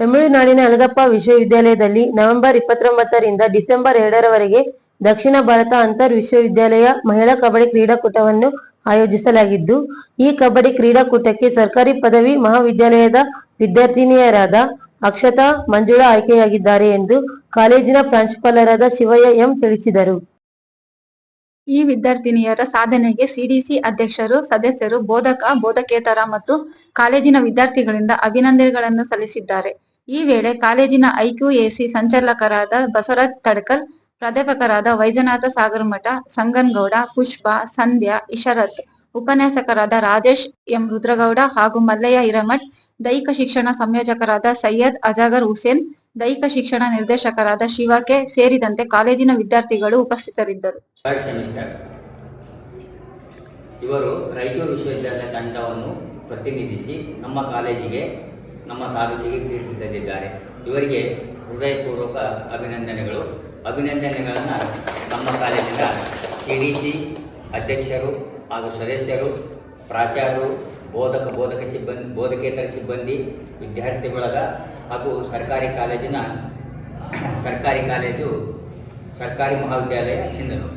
ತಮಿಳುನಾಡಿನ ಅನಗಪ್ಪ ವಿಶ್ವವಿದ್ಯಾಲಯದಲ್ಲಿ November ಇಪ್ಪತ್ತೊಂಬತ್ತರಿಂದ December ಎರಡರವರೆಗೆ ದಕ್ಷಿಣ ಭಾರತ ಅಂತರ್ ವಿಶ್ವವಿದ್ಯಾಲಯ ಮಹಿಳಾ ಕಬಡ್ಡಿ ಕ್ರೀಡಾಕೂಟವನ್ನು ಆಯೋಜಿಸಲಾಗಿದ್ದು, ಈ ಕಬಡ್ಡಿ ಕ್ರೀಡಾಕೂಟಕ್ಕೆ ಸರ್ಕಾರಿ ಪದವಿ ಮಹಾವಿದ್ಯಾಲಯದ ವಿದ್ಯಾರ್ಥಿನಿಯರಾದ ಅಕ್ಷತಾ ಮಂಜುಳಾ ಆಯ್ಕೆಯಾಗಿದ್ದಾರೆ ಎಂದು ಕಾಲೇಜಿನ ಪ್ರಾಂಶುಪಾಲರಾದ ಶಿವಯ್ಯ ಎಂ ತಿಳಿಸಿದರು. ಈ ವಿದ್ಯಾರ್ಥಿನಿಯರ ಸಾಧನೆಗೆ ಸಿಡಿಸಿ ಅಧ್ಯಕ್ಷರು, ಸದಸ್ಯರು ಬೋಧಕ, ಬೋಧಕೇತರ ಮತ್ತು ಕಾಲೇಜಿನ ವಿದ್ಯಾರ್ಥಿಗಳಿಂದ ಅಭಿನಂದನೆಗಳನ್ನು ಸಲ್ಲಿಸಿದ್ದಾರೆ. ಈ ವೇಳೆ ಕಾಲೇಜಿನ ಐಕ್ಯೂಎಸಿ ಸಂಚಾಲಕರಾದ ಬಸವರಾಜ್ ತಡಕಲ್, ಪ್ರಾಧ್ಯಾಪಕರಾದ ವೈಜನಾಥ ಸಾಗರಮಠ, ಸಂಗನ್ಗೌಡ, ಪುಷ್ಪ, ಸಂಧ್ಯಾ, ಇಶರತ್, ಉಪನ್ಯಾಸಕರಾದ ರಾಜೇಶ್ ಎಂ ರುದ್ರಗೌಡ ಹಾಗೂ ಮಲ್ಲಯ್ಯ ಹಿರಮಠ್, ದೈಹಿಕ ಶಿಕ್ಷಣ ಸಂಯೋಜಕರಾದ ಸೈಯದ್ ಅಜಾಗರ್ ಹುಸೇನ್, ದೈಹಿಕ ಶಿಕ್ಷಣ ನಿರ್ದೇಶಕರಾದ ಶಿವಕೆ ಸೇರಿದಂತೆ ಕಾಲೇಜಿನ ವಿದ್ಯಾರ್ಥಿಗಳು ಉಪಸ್ಥಿತರಿದ್ದರು. ಇವರು ರಾಯಚೂರು ವಿಶ್ವವಿದ್ಯಾಲಯ ತಂಡವನ್ನು ಪ್ರತಿನಿಧಿಸಿ ನಮ್ಮ ಕಾಲೇಜಿಗೆ ನಮ್ಮ ತಾಲೂಕಿಗೆ ಕೀರ್ತಿ ತಂದಿದ್ದಾರೆ ಇವರಿಗೆ ಹೃದಯಪೂರ್ವಕ ಅಭಿನಂದನೆಗಳು. ಅಭಿನಂದನೆಗಳನ್ನು ನಮ್ಮ ಕಾಲೇಜಿನ ಕೆ ಡಿ ಸಿ ಅಧ್ಯಕ್ಷರು ಹಾಗೂ ಸದಸ್ಯರು, ಪ್ರಾಚಾರ್ಯರು, ಬೋಧಕ ಬೋಧಕ ಸಿಬ್ಬಂದಿ, ಬೋಧಕೇತರ ಸಿಬ್ಬಂದಿ ವಿದ್ಯಾರ್ಥಿ ಬಳಗ ಹಾಗೂ ಸರ್ಕಾರಿ ಕಾಲೇಜಿನ, ಸರ್ಕಾರಿ ಕಾಲೇಜು, ಸರ್ಕಾರಿ ಮಹಾವಿದ್ಯಾಲಯ ಸಿಂಧನೂರು.